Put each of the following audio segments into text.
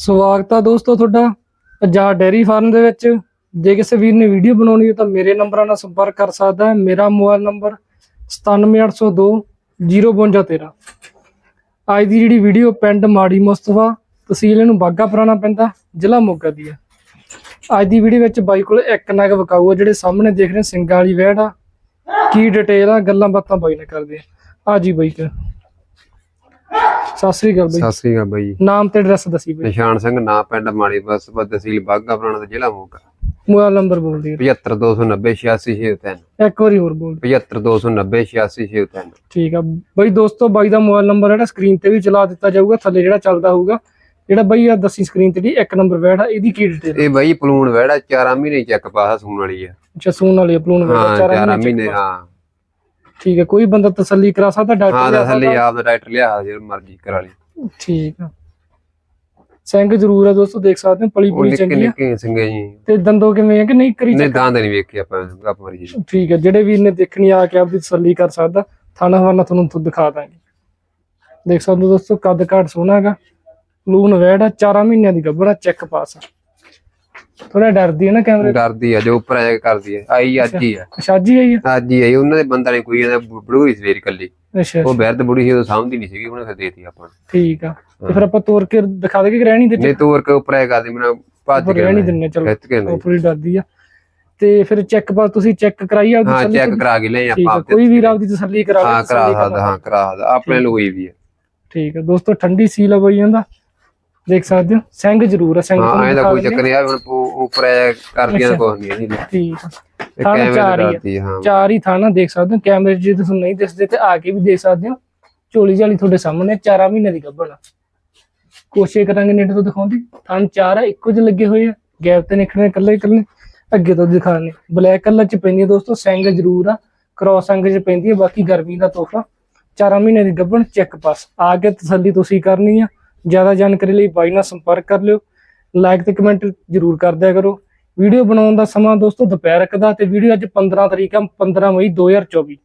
ਸਵਾਗਤ ਆ ਦੋਸਤੋ ਤੁਹਾਡਾ ਪੰਜਾਬ ਡੇਅਰੀ ਫਾਰਮ ਦੇ ਵਿੱਚ। ਜੇ ਕਿਸੇ ਵੀਰ ਨੇ ਵੀਡੀਓ ਬਣਾਉਣੀ ਹੈ ਤਾਂ ਮੇਰੇ ਨੰਬਰਾਂ ਨਾਲ ਸੰਪਰਕ ਕਰ ਸਕਦਾ ਹੈ। ਮੇਰਾ ਮੋਬਾਈਲ ਨੰਬਰ 97802 05213 ਅੱਜ ਦੀ ਜਿਹੜੀ ਵੀਡੀਓ, ਪਿੰਡ ਮਾੜੀ ਮੁਸਤਫਾ ਤਹਿਸੀਲ ਇਹਨੂੰ ਬਾਗਾ ਪੁਰਾਣਾ ਪੈਂਦਾ ਜ਼ਿਲ੍ਹਾ ਮੋਗਾ ਦੀ ਹੈ ਅੱਜ ਦੀ ਵੀਡੀਓ ਵਿੱਚ ਬਾਈ ਕੋਲ ਇੱਕ ਨਗ ਵਿਕਾਊ ਆ, ਜਿਹੜੇ ਸਾਹਮਣੇ ਦੇਖ ਰਹੇ ਸਿੰਘਾਂ ਵਾਲੀ ਵਹਿੜ ਆ। ਕੀ ਡਿਟੇਲ ਆ, ਗੱਲਾਂ ਬਾਤਾਂ ਬਾਈ ਨੇ ਕਰਦੇ ਆ। ਆ ਜੀ ਬਾਈ ਕਰ ਸਤਿ ਸ੍ਰੀ ਅਕਾਲ ਬਾਈ। ਸਤਿ ਸ੍ਰੀ ਅਕਾਲ ਬਾਈ। ਨਾਮ ਤੇ ਐਡਰੈਸ ਦੱਸੀ ਬਾਈ। ਨਿਸ਼ਾਨ ਸਿੰਘ ਨਾਂ ਪਿੰਡ ਮਾੜੀ ਬਸ ਤਹਿਸੀਲ ਬਾਗਾ ਪੁਰਾਣਾ ਤੇ ਜ਼ਿਲ੍ਹਾ ਮੋਗਾ। ਮੋਬਾਈਲ ਨੰਬਰ ਬੋਲ ਦਿਓ। 75290 ਇੱਕ ਵਾਰੀ ਹੋਰ ਬੋਲ 75290 ਠੀਕ ਆ। ਬਈ ਦੋਸਤੋ ਬਾਈ ਦਾ ਮੋਬਾਈਲ ਨੰਬਰ ਜਿਹੜਾ ਸਕਰੀਨ ਤੇ ਵੀ ਚਲਾ ਦਿੱਤਾ ਜਾਊਗਾ ਥੱਲੇ ਜਿਹੜਾ ਚੱਲਦਾ ਹੋਊਗਾ। ਜਿਹੜਾ ਬਈ ਆ ਦੱਸੀ ਸਕਰੀਨ ਤੇ ਦੀ ਇੱਕ ਨੰਬਰ ਵੈੜ ਆ ਇਹਦੀ ਕੀ ਡਿਟੇਲ ਇਹ ਬਾਈ ਪਲੂਣ ਵੜਾ 4 ਮਹੀਨੇ ਚੈੱਕ ਪਾਸ ਸੂਣ ਵਾਲੀ ਆ। ਅੱਛਾ ਸੂਨ ਵਾਲੀ ਅਪਲੋਡ ਵੈੜ ਹਾਂ ਚਾਰ 4 ਮਹੀਨੇ ਮਹੀਨੇ ਹਾਂ। ਠੀਕ ਹੈ ਕੋਈ ਬੰਦਾ ਤਸੱਲੀ ਕਰਾ ਸਕਦਾ ਹਾਂ ਡਾਕਟਰ ਦਾ ਥੱਲੇ ਆਪ ਦਾ ਡਾਕਟਰ ਲਿਆ ਜੇ ਮਰਜ਼ੀ ਕਰਾ ਲਈ ਠੀਕ ਆ। ਸਿੰਘ ਜ਼ਰੂਰ ਆ ਦੋਸਤੋ ਦੇਖ ਸਕਦੇ ਹੋ ਪਲੀ ਉਹ ਪੂਰੀ ਨਿੱਕੇ ਚੰਗੀ ਆ। ਨਿੱਕੇ ਸਿੰਗੇ ਜੀ। ਤੇ ਦੰਦੋ ਕਿਵੇਂ ਆ ਕਿ ਨਹੀਂ ਕਰੀ ਨੇ ਦੰਦ ਨਹੀਂ ਵੇਖੇ ਆਪਾਂ ਗੱਪ ਮਰੀ ਜੀ ਠੀਕ ਹੈ ਜਿਹੜੇ ਵੀਰ ਨੇ ਦੇਖਣੀ ਆ ਕੇ ਆਪਦੀ ਤਸੱਲੀ ਕਰ ਸਕਦਾ ਥਾਣਾ ਹਵਾਨਾ ਤੁਹਾਨੂੰ ਤੋਂ ਦਿਖਾ ਦਾਂਗੇ। ਦੇਖ ਸਕਦੇ ਹੋ ਦੋਸਤੋ ਕੱਦ ਕਾਠ ਸੋਹਣਾ ਹੈਗਾ ਲੂਨ ਵੈੜ ਆ 4 ਮਹੀਨਿਆਂ ਦੀ ਗੱਭਣਾ ਚੈੱਕ ਪਾਸ ਆ। ਥੋੜਾ ਡਰਦੀ ਹੈ ਨਾ ਕੈਮਰੇ ਡਰਦੀ ਆ ਜੋ ਉੱਪਰ ਆ ਜਾ ਕੇ ਕਰਦੀ ਆ। ਆਈ ਅੱਜ ਹੀ ਆ। ਸ਼ਾਜੀ ਆਈ ਆ? ਅੱਜ ਹੀ ਆਈ। ਉਹਨਾਂ ਦੇ ਬੰਦਾ ਨੇ ਕੋਈ ਇਹਨਾਂ ਬੜੂਰੀ ਸਵੇਰ ਕੱਲੀ ਅੱਛਾ ਉਹ ਬੈਰਦ ਬੁੜੀ ਸੀ ਉਹ ਸਾਹਮਣੇ ਨਹੀਂ ਸੀਗੀ ਉਹਨੇ ਫਿਰ ਦੇਤੀ ਆਪਾਂ ਨੂੰ। ਠੀਕ ਆ। ਤੇ ਫਿਰ ਆਪਾਂ ਤੋਰ ਕੇ ਦਿਖਾ ਦੇਗੇ ਕਿ ਰਹਿਣੀ ਦੇ ਨਹੀਂ ਤੋਰ ਕੇ ਉੱਪਰ ਆ ਕਰਦੀ ਮੈਨੂੰ ਭੱਜ ਕੇ ਰਹਿਣੀ ਦਿੰਨੇ ਚਲੋ। ਖਿੱਚ ਕੇ ਉਹ ਨਹੀਂ ਪੂਰੀ ਡਰਦੀ ਆ। ਤੇ ਫਿਰ ਚੈੱਕ ਪਾ ਤੁਸੀਂ ਚੈੱਕ ਕਰਾਈ ਆਪਦੀ ਹਾਂ ਤਸੱਲੀ ਚੈੱਕ ਤੋਂ? ਕਰਾ ਕੇ ਲੈ ਆਪਾਂ ਆ ਆਪਦੇ ਕੋਈ ਵੀਰ ਆਪਦੀ ਤਸੱਲੀ ਕਰਾ ਹਾਂ ਕਰਾ ਸਕਦਾ ਹਾਂ ਕਰਾ ਸਕਦਾ ਆਪਣੇ ਲਈ ਵੀ ਹੈ ਠੀਕ ਆ। ਦੋਸਤੋ ਠੰਡੀ ਸੀਲ ਆ ਬਈ ਜਾਂਦਾ ਦੇਖ ਸਕਦੇ ਹੋ ਸਿੰਘ ਜ਼ਰੂਰ ਆ ਸਿੰਘ ਹਾਂ ਦਿਖਾ ਕੋਈ ਚੱਕਰ ਨਹੀਂ ਆ ਹੁਣ ਉੱਪਰ ਆ ਕਰਦੀਆਂ ਕੁਝ ਨਹੀਂ ਇਹਦੀ। ਠੀਕ ਆ। ਥਾਣਾ ਚਾਰ ਹੀ ਆ। ਹਾਂ। ਚਾਰ ਹੀ ਥਾਣਾ ਦੇਖ ਸਕਦੇ ਹੋ ਕੈਮਰੇ ਜੇ ਤੁਹਾਨੂੰ ਨਹੀਂ ਦਿਸਦੇ ਤੇ ਆ ਕੇ ਵੀ ਦੇਖ ਸਕਦੇ ਹੋ। ਝੋਲੀ ਝਾਲੀ ਤੁਹਾਡੇ ਸਾਹਮਣੇ ਚਾਰਾਂ ਮਹੀਨੇ ਦੀ ਗੱਭਣ ਆ। ਕੋਸ਼ਿਸ਼ ਕਰਾਂਗੇ ਨੇੜੇ ਤੋਂ ਦਿਖਾਉਂਦੀ ਥਣ ਚਾਰ ਆ ਇੱਕੋ ਜਿਹੇ ਲੱਗੇ ਹੋਏ ਆ। ਗੈਪ ਤੇ ਨਿਕਲਣੇ ਇਕੱਲੇ ਇਕੱਲੇ। ਅੱਗੇ ਤੋਂ ਦਿਖਾਣੇ ਬਲੈਕ ਕਲਰ 'ਚ ਪੈਂਦੀ ਹੈ ਦੋਸਤੋ ਸਿੰਘ ਜ਼ਰੂਰ ਆ। ਕ੍ਰੋਸ ਅੰਗ 'ਚ ਪੈਂਦੀ ਹੈ ਬਾਕੀ ਗਰਮੀ ਦਾ ਤੋਹਫਾ। ਚਾਰਾਂ ਮਹੀਨੇ ਦੀ ਗੱਭਣ ਚੈੱਕ ਪਾਸ ਆ ਕੇ ਤਸੱਲੀ ਤੁਸੀਂ ਕਰਨੀ ਆ। ਜ਼ਿਆਦਾ ਜਾਣਕਾਰੀ ਲਈ ਬਾਈ ਨਾਲ ਸੰਪਰਕ ਕਰ ਲਿਓ। ਲਾਈਕ ਤੇ ਕਮੈਂਟ ਜ਼ਰੂਰ ਕਰ ਦਿਆ ਕਰੋ। ਵੀਡੀਓ ਬਣਾਉਣ ਦਾ ਸਮਾਂ ਦੋਸਤੋ ਦੁਪਹਿਰ ਕ ਦਾ ਤੇ ਵੀਡੀਓ ਅੱਜ 15 ਤਰੀਕ ਆ 15 ਮਈ 2024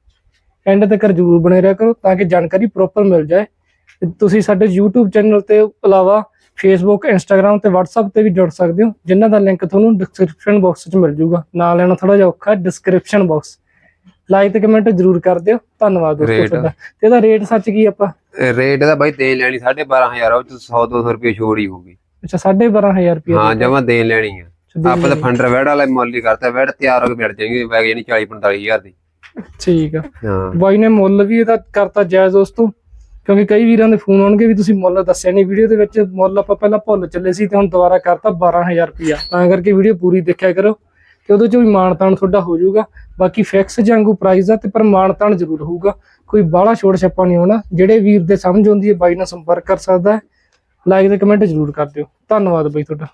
ਐਂਡ ਤੱਕ ਜਰੂਰ ਬਣੇ ਰਹਿਆ ਕਰੋ ਤਾਂ ਕਿ ਜਾਣਕਾਰੀ ਪ੍ਰੋਪਰ ਮਿਲ ਜਾਏ। ਤੁਸੀਂ ਸਾਡੇ YouTube ਚੈਨਲ ਤੇ ਇਲਾਵਾ Facebook, Instagram ਤੇ WhatsApp ਤੇ ਵੀ ਜੁੜ ਸਕਦੇ ਹੋ। ਜਿਨ੍ਹਾਂ ਦਾ ਲਿੰਕ ਤੁਹਾਨੂੰ ਡਿਸਕ੍ਰਿਪਸ਼ਨ ਬਾਕਸ 'ਚ ਮਿਲ ਜਾਊਗਾ। ਨਾਲ ਲੈਣਾ ਥੋੜਾ ਜਿਹਾ ਔਖਾ ਡਿਸਕ੍ਰਿਪਸ਼ਨ ਬਾਕਸ ਲਾਈਕ ਤੇ ਕਮੈਂਟ ਜਰੂਰ ਕਰ ਦਿਓ। ਧੰਨਵਾਦ ਦੋਸਤੋ? ਤੁਹਾਡਾ। ਤੇ ਇਹਦਾ ਰੇਟ ਸੱਚ ਕੀ ਆਪਾਂ? ਰੇਟ ਦਾ ਬਾਈ ਦੇਣ ਲੈਣੀ 12500 ਉਹ ਚ 100 200 ਰੁਪਏ ਛੋੜ ਹੀ ਹੋਊਗੀ। ਅੱਛਾ 12500 ਰੁਪਏ ਹਾਂ ਜਮਾ ਦੇਣ ਲੈਣੀ ਆ। ਆਪਾਂ ਤਾਂ ਫੰਡਰ ਵੈੜ ਵਾਲਾ ਮੁੱਲ ਹੀ ਕਰਤਾ ਵੈੜ ਤਿਆਰ ਹੋ ਕੇ ਮਿਲ ਜਾਣਗੇ ਵੈਗ ਯਾਨੀ 40 45000 ਦੀ। ਠੀਕ ਆ। ਬਾਈ ਨੇ ਮੁੱਲ ਵੀ ਇਹਦਾ ਕਰਤਾ ਜਾਇਜ਼ ਦੋਸਤੋ ਕਿਉਂਕਿ ਕਈ ਵੀਰਾਂ ਦੇ ਫੋਨ ਆਉਣਗੇ ਵੀ ਤੁਸੀਂ ਮੁੱਲ ਦੱਸਿਆ ਨਹੀਂ ਵੀਡੀਓ ਦੇ ਵਿੱਚ ਮੁੱਲ ਆਪਾਂ ਪਹਿਲਾਂ ਭੁੱਲ ਚੱਲੇ ਸੀ ਤੇ ਹੁਣ ਦੁਬਾਰਾ ਕਰਤਾ 12000 ਰੁਪਿਆ ਤਾਂ ਕਰਕੇ ਵੀਡੀਓ ਪੂਰੀ ਦੇਖਿਆ ਕਰੋ। ਤੇ ਉਹਦੇ ਚੋਂ ਵੀ ਮਾਨਤਾਨ ਤੁਹਾਡਾ ਹੋ ਜਾਊਗਾ। ਬਾਕੀ ਫਿਕਸ ਜਾਂਗੂ ਪ੍ਰਾਈਸ ਆ ਤੇ ਪਰ ਮਾਨਤਾਨ ਜ਼ਰੂਰ ਹੋਊਗਾ। ਕੋਈ ਬਾਹਲਾ ਛੋੜ ਛੱਪਾ ਨਹੀਂ ਹੋਣਾ। ਜਿਹੜੇ ਵੀਰ ਦੇ ਸਮਝ ਆਉਂਦੀ ਹੈ ਬਾਈ ਨਾਲ ਸੰਪਰਕ ਕਰ ਸਕਦਾ ਹੈ। ਲਾਈਕ ਤੇ ਕਮੈਂਟ ਜ਼ਰੂਰ ਕਰ ਦਿਓ। ਧੰਨਵਾਦ ਬਾਈ ਤੁਹਾਡਾ।